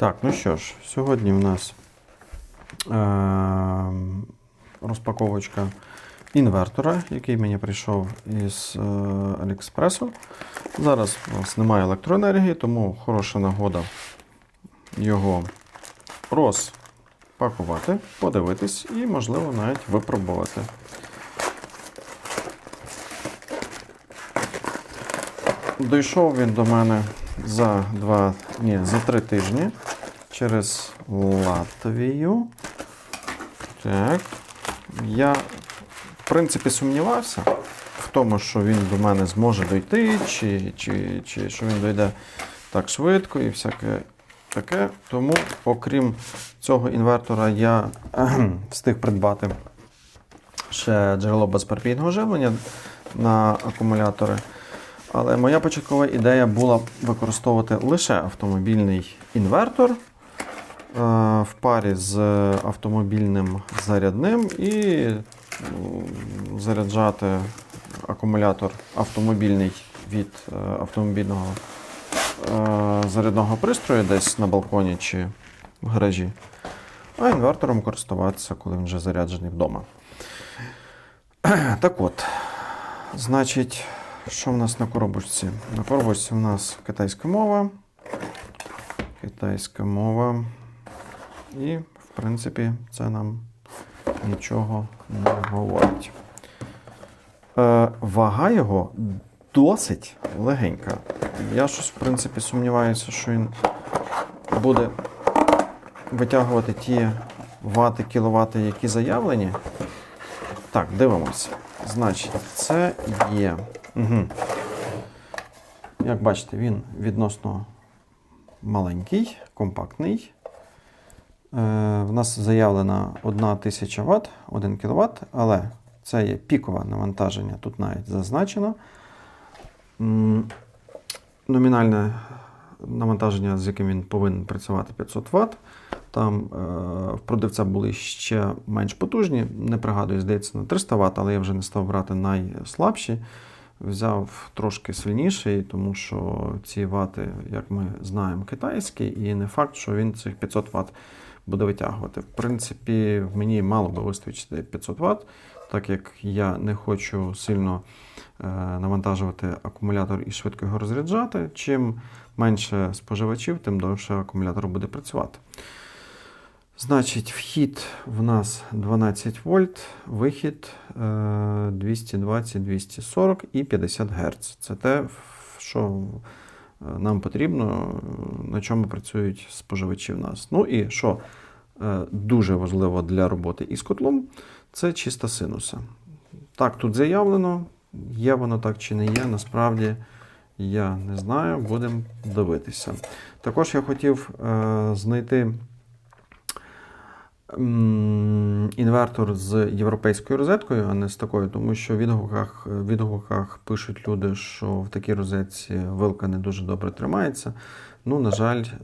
Так, ну що ж, сьогодні в нас е- розпаковочка інвертора, який мені прийшов із е-. Зараз у нас немає електроенергії, тому хороша нагода його розпакувати, подивитись і, можливо, навіть випробувати. Дійшов він до мене за два, ні, за три тижні через Латвію. Так. Я, в принципі, сумнівався в тому, що він до мене зможе дойти, чи, чи, чи що він дойде так швидко і всяке таке. Тому, окрім цього інвертора, я встиг придбати ще джерело безперебійного живлення на акумулятори. Але моя початкова ідея була використовувати лише автомобільний інвертор в парі з автомобільним зарядним і заряджати акумулятор автомобільний від е, автомобільного е, зарядного пристрою десь на балконі чи в гаражі, а інвертором користуватися, коли він вже заряджений вдома. Так от, значить, що в нас на коробочці? На коробочці в нас китайська мова. Китайська мова. І, в принципі, це нам нічого не говорить. Е, вага його досить легенька. Я щось, в принципі, сумніваюся, що він буде витягувати ті вати, кіловати, які заявлені. Так, дивимося. Значить, це є. Угу. Як бачите, він відносно маленький, компактний. Е, в нас заявлена 1000 Вт, 1 кВт, але це є пікове навантаження, тут навіть зазначено. Номінальне навантаження, з яким він повинен працювати 500 Вт. Там е, в продавця були ще менш потужні, не пригадую, здається, на 300 Вт, але я вже не став брати найслабші. Взяв трошки сильніший, тому що ці вати, як ми знаємо, китайські, і не факт, що він цих 500 Вт буде витягувати. В принципі, мені мало би вистачити 500 Вт, так як я не хочу сильно е, навантажувати акумулятор і швидко його розряджати. Чим менше споживачів, тим довше акумулятор буде працювати. Значить, вхід в нас 12 вольт, вихід е, 220, 240 і 50 Гц. Це те, що е, нам потрібно, на чому працюють споживачі в нас. Ну і що е, дуже важливо для роботи із котлом, це чиста синуса. Так, тут заявлено, є воно так чи не є, насправді я не знаю, будемо дивитися. Також я хотів е, знайти інвертор з європейською розеткою, а не з такою, тому що в відгуках, відгуках пишуть люди, що в такій розетці вилка не дуже добре тримається. Ну, на жаль, е,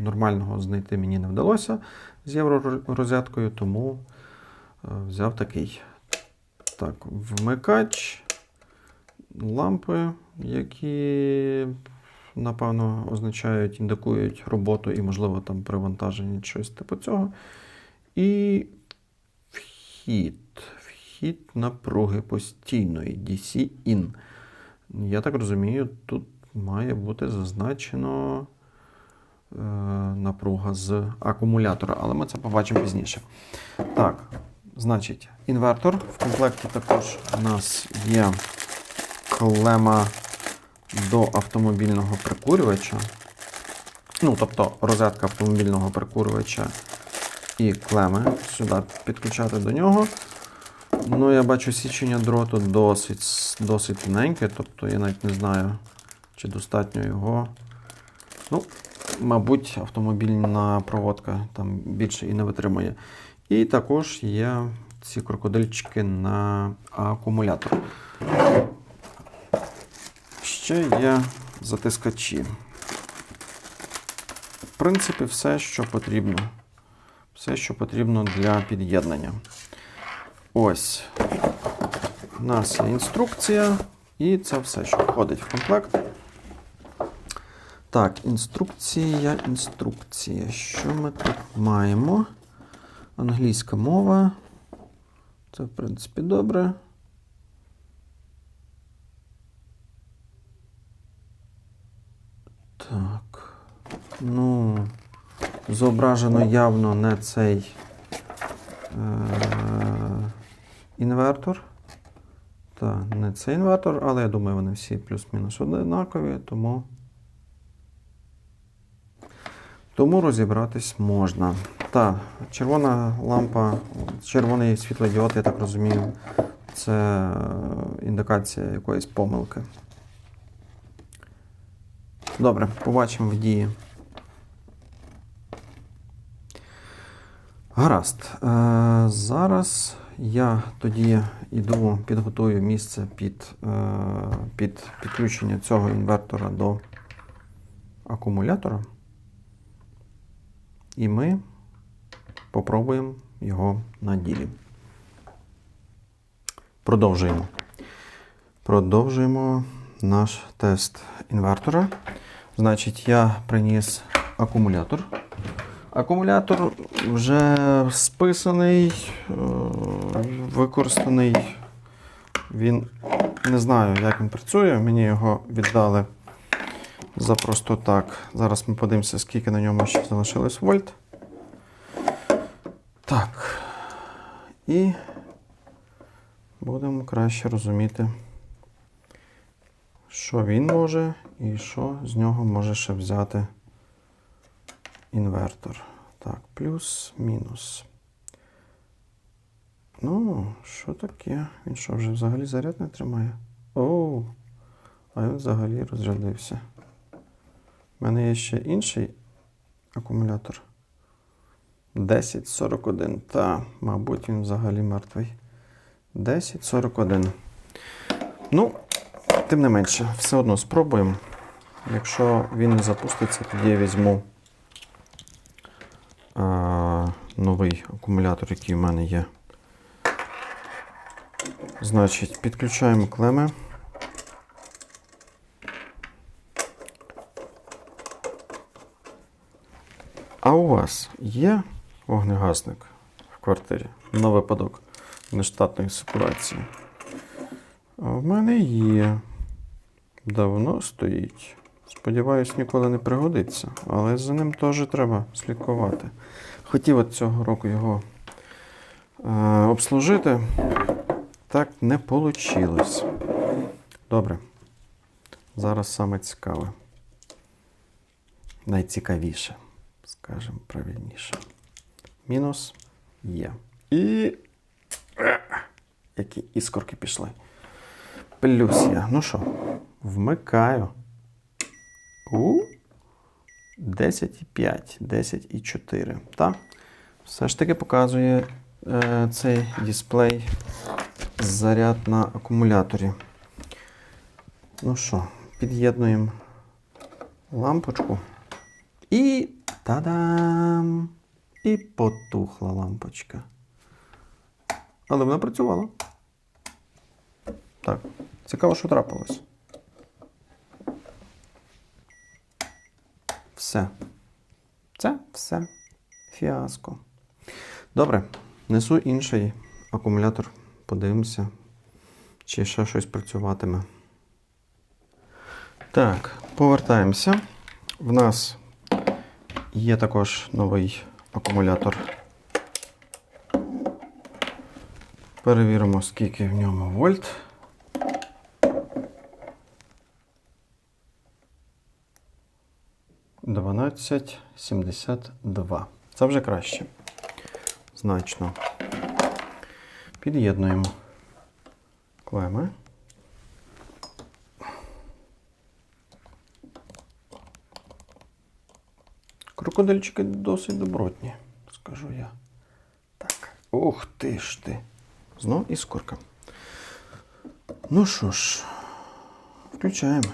нормального знайти мені не вдалося з євророзеткою, тому е, взяв такий. Так, вмикач, лампи, які, напевно, означають, індикують роботу і, можливо, там перевантаження чи щось типу цього. І вхід. Вхід напруги постійної DC-IN. Я так розумію, тут має бути зазначено е, напруга з акумулятора, але ми це побачимо пізніше. Так, значить, інвертор. В комплекті також у нас є клема до автомобільного прикурювача. Ну, тобто розетка автомобільного прикурювача і клеми сюди підключати до нього. Ну, я бачу січення дроту досить, досить тоненьке, тобто я навіть не знаю, чи достатньо його. Ну, мабуть, автомобільна проводка там більше і не витримує. І також є ці крокодильчики на акумулятор. Ще є затискачі. В принципі, все, що потрібно. Все, що потрібно для під'єднання. Ось. У нас є інструкція, і це все, що входить в комплект. Так, інструкція, інструкція. Що ми тут маємо? Англійська мова. Це, в принципі, добре. Так. Ну, зображено явно не цей е- інвертор. Так, не цей інвертор, але я думаю, вони всі плюс-мінус однакові, тому. Тому розібратись можна. Так, червона лампа, червоний світлодіод, я так розумію, це індикація якоїсь помилки. Добре, побачимо в дії. Гаразд. Е, зараз я тоді йду, підготую місце під, е, під підключення цього інвертора до акумулятора. І ми попробуємо його на ділі. Продовжуємо. Продовжуємо наш тест інвертора. Значить, я приніс акумулятор. Акумулятор вже списаний, е, використаний. Він не знаю, як він працює. Мені його віддали за просто так. Зараз ми подивимося, скільки на ньому ще залишилось вольт. Так. І будемо краще розуміти, що він може і що з нього може ще взяти інвертор. Так, плюс, мінус. Ну, що таке? Він що, вже взагалі заряд не тримає? Оу, а він взагалі розрядився. У мене є ще інший акумулятор. 1041. Та, мабуть, він взагалі мертвий. 1041. Ну, тим не менше, все одно спробуємо. Якщо він не запуститься, тоді я візьму новий акумулятор, який в мене є. Значить, підключаємо клеми. А у вас є вогнегасник в квартирі на випадок нештатної ситуації? А в мене є. Давно стоїть. Сподіваюсь, ніколи не пригодиться, але за ним теж треба слідкувати. Хотів от цього року його е, обслужити, так не вийшло. Добре. Зараз саме цікаве. Найцікавіше, скажемо правильніше. Мінус є. І. Е, Які іскорки пішли. Плюс є. Ну що, вмикаю. У 10,5, 10,4. Так? Все ж таки показує е, цей дисплей заряд на акумуляторі. Ну що, під'єднуємо лампочку. І та-дам! І потухла лампочка. Але вона працювала. Так, цікаво, що трапилось. Все. Це все. Фіаско. Добре, несу інший акумулятор. Подивимося, чи ще щось працюватиме. Так, повертаємося. В нас є також новий акумулятор. Перевіримо, скільки в ньому вольт. Дванадцять сімдесят два. Це вже краще. Значно. Під'єднуємо клеми. Крокодильчики досить добротні, скажу я. Так. Ух ти ж ти. Знов іскорка. Ну що ж, включаємо.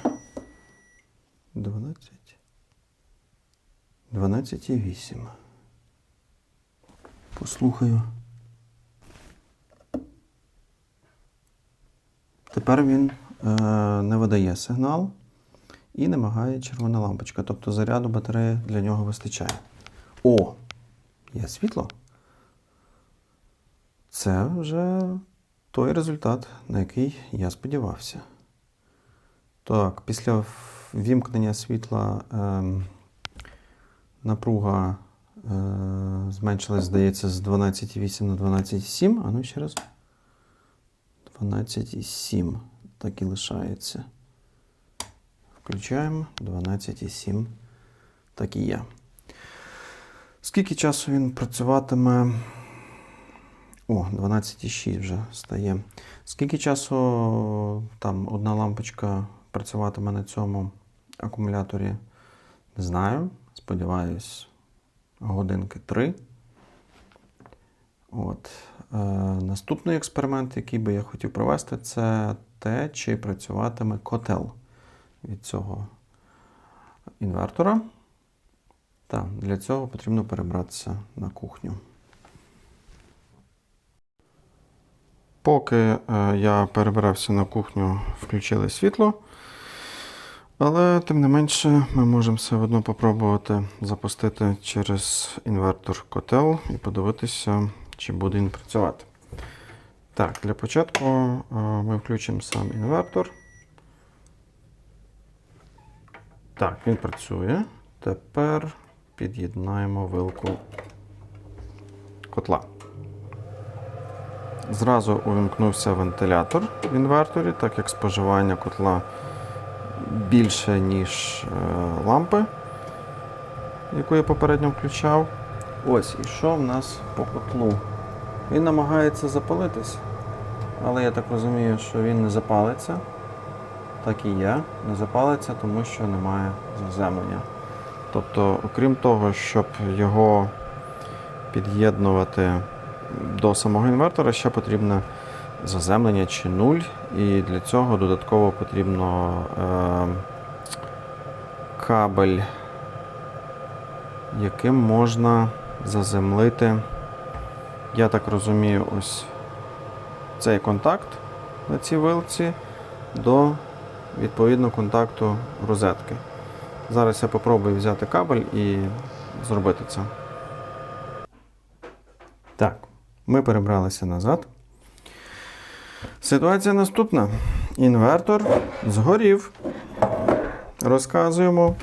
12. 12,8. Послухаю. Тепер він е, не видає сигнал. і не червона лампочка. Тобто заряду батареї для нього вистачає. О! Є світло. Це вже той результат, на який я сподівався. Так, після вімкнення світла ем, напруга е, зменшилась, здається, з 12,8 на 12,7. А ну ще раз. 12,7. Так і лишається. Включаємо 12,7. Так і є. Скільки часу він працюватиме? О, 12,6 вже стає. Скільки часу там одна лампочка працюватиме на цьому акумуляторі? Не знаю. Сподіваюсь, годинки 3. От. Е, наступний експеримент, який би я хотів провести, це те, чи працюватиме котел від цього інвертора. Так, для цього потрібно перебратися на кухню. Поки е, я перебирався на кухню, включили світло. Але, тим не менше, ми можемо все одно попробувати запустити через інвертор котел і подивитися, чи буде він працювати. Так, для початку е, ми включимо сам інвертор. Так, він працює. Тепер під'єднаємо вилку котла. Зразу увімкнувся вентилятор в інверторі, так як споживання котла більше, ніж е, лампи, яку я попередньо включав. Ось, і що в нас по котлу? Він намагається запалитись, але я так розумію, що він не запалиться. Так і є, не запалиться, тому що немає заземлення. Тобто, окрім того, щоб його під'єднувати до самого інвертора, ще потрібне заземлення чи нуль, і для цього додатково потрібно е, кабель, яким можна заземлити, я так розумію, ось цей контакт на цій вилці до відповідно контакту розетки. Зараз я попробую взяти кабель і зробити це. Так, ми перебралися назад. Ситуація наступна. Інвертор згорів. Розказуємо,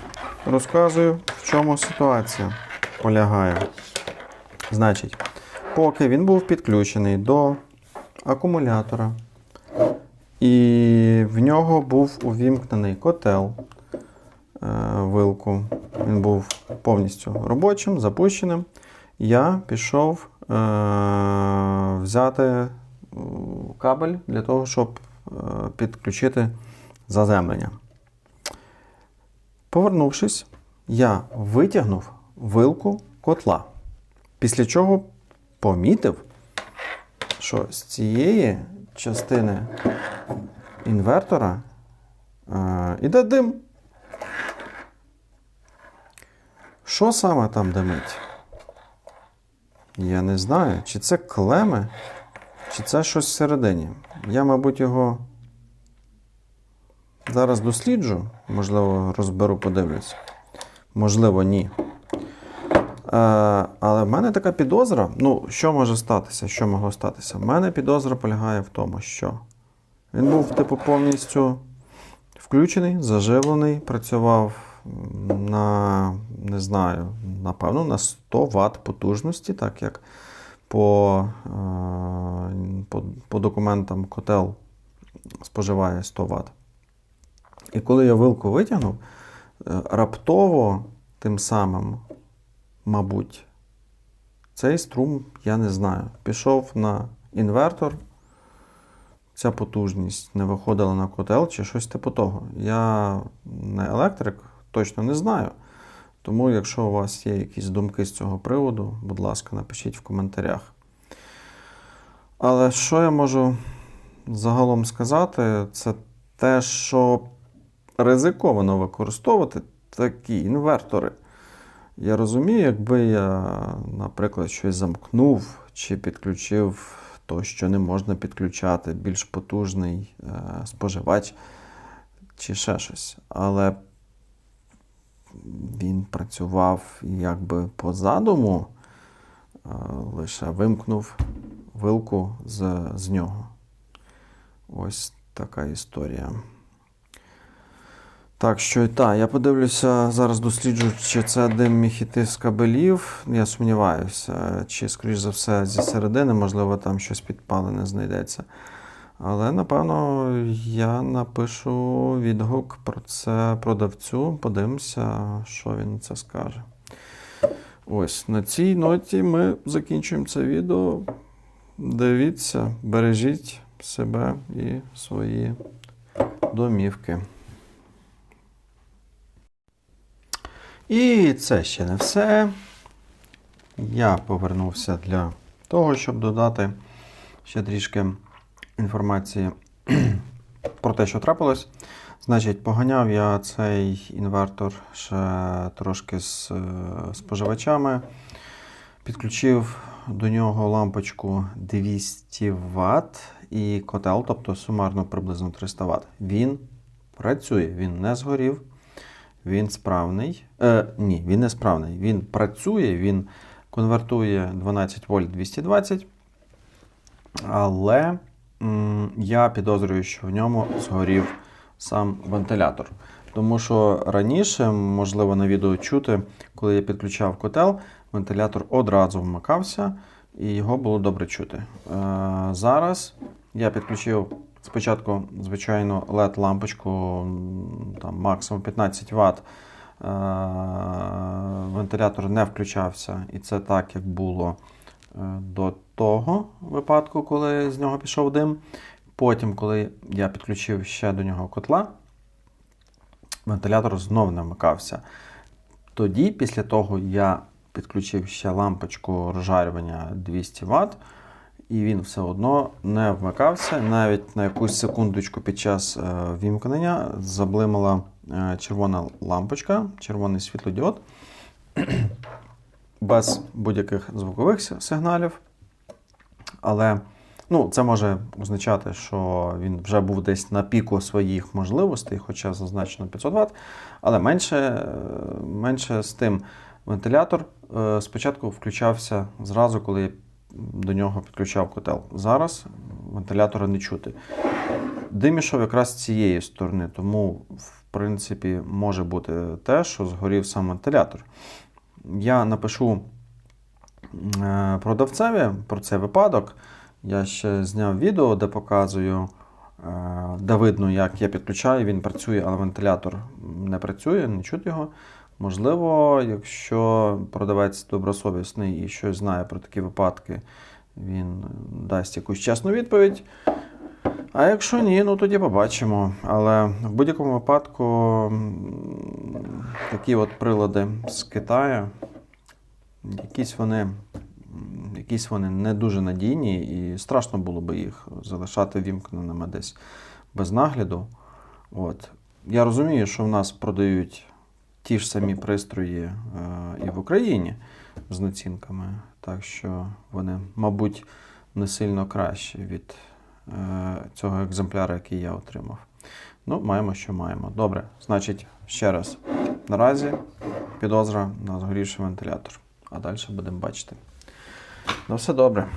розказую, в чому ситуація полягає. Значить, поки він був підключений до акумулятора, і в нього був увімкнений котел е, вилку. Він був повністю робочим, запущеним. Я пішов е, взяти кабель для того, щоб е, підключити заземлення. Повернувшись, я витягнув вилку котла. Після чого помітив, що з цієї частини інвертора е, іде дим. Що саме там димить? Я не знаю, чи це клеми, чи це щось всередині. Я, мабуть, його зараз досліджу, можливо, розберу, подивлюсь. Можливо, ні. Е, але в мене така підозра. Ну, що може статися? Що могло статися? В мене підозра полягає в тому, що він був, типу, повністю включений, заживлений, працював на, не знаю, напевно, на 100 Вт потужності, так як по, е, по, по документам котел споживає 100 Вт. І коли я вилку витягнув, е, раптово тим самим, мабуть, цей струм, я не знаю, пішов на інвертор. Ця потужність не виходила на котел чи щось типу того. Я не електрик, точно не знаю. Тому, якщо у вас є якісь думки з цього приводу, будь ласка, напишіть в коментарях. Але що я можу загалом сказати, це те, що ризиковано використовувати такі інвертори. Я розумію, якби я, наприклад, щось замкнув чи підключив то, що не можна підключати, більш потужний е, споживач чи ще щось. Але він працював якби по задуму, е, лише вимкнув вилку з, з нього. Ось така історія. Так що і так, я подивлюся, зараз досліджую, чи це дим міг іти з кабелів. Я сумніваюся, чи, скоріш за все, зі середини, можливо, там щось підпалене знайдеться. Але, напевно, я напишу відгук про це продавцю, подивимося, що він це скаже. Ось на цій ноті ми закінчуємо це відео. Дивіться, бережіть себе і свої домівки. І це ще не все. Я повернувся для того, щоб додати ще трішки інформації про те, що трапилось. Значить, поганяв я цей інвертор ще трошки з е, споживачами. Підключив до нього лампочку 200 Вт і котел, тобто сумарно приблизно 300 Вт. Він працює, він не згорів, він справний. Е, ні, він не справний. Він працює, він конвертує 12 вольт 220. Але я підозрюю, що в ньому згорів сам вентилятор. Тому що раніше, можливо, на відео чути, коли я підключав котел, вентилятор одразу вмикався і його було добре чути. Е, зараз я підключив спочатку, звичайно, LED-лампочку там, максимум 15 Вт. Е, вентилятор не включався, і це так, як було до того випадку, коли з нього пішов дим. Потім, коли я підключив ще до нього котла, вентилятор знов не вмикався. Тоді, після того, я підключив ще лампочку розжарювання 200 Вт, і він все одно не вмикався. Навіть на якусь секундочку під час е, вімкнення заблимала е, червона лампочка, червоний світлодіод, без будь-яких звукових сигналів. Але ну, це може означати, що він вже був десь на піку своїх можливостей, хоча зазначено 500 Вт. Але менше, е, менше з тим вентилятор е, спочатку включався зразу, коли я до нього підключав котел. Зараз вентилятора не чути. Дим ішов якраз з цієї сторони, тому, в принципі, може бути те, що згорів сам вентилятор. Я напишу е, продавцеві про цей випадок. Я ще зняв відео, де показую, е, де видно, як я підключаю, він працює, але вентилятор не працює, не чути його. Можливо, якщо продавець добросовісний і щось знає про такі випадки, він дасть якусь чесну відповідь. А якщо ні, ну тоді побачимо. Але в будь-якому випадку такі от прилади з Китаю, якісь вони, якісь вони не дуже надійні, і страшно було би їх залишати вімкненими десь без нагляду. От. Я розумію, що в нас продають ті ж самі пристрої е, і в Україні з націнками, так що вони, мабуть, не сильно кращі від цього екземпляра, який я отримав. Ну, маємо, що маємо. Добре, значить, ще раз. Наразі підозра на згорівший вентилятор. А далі будемо бачити. Ну, все добре.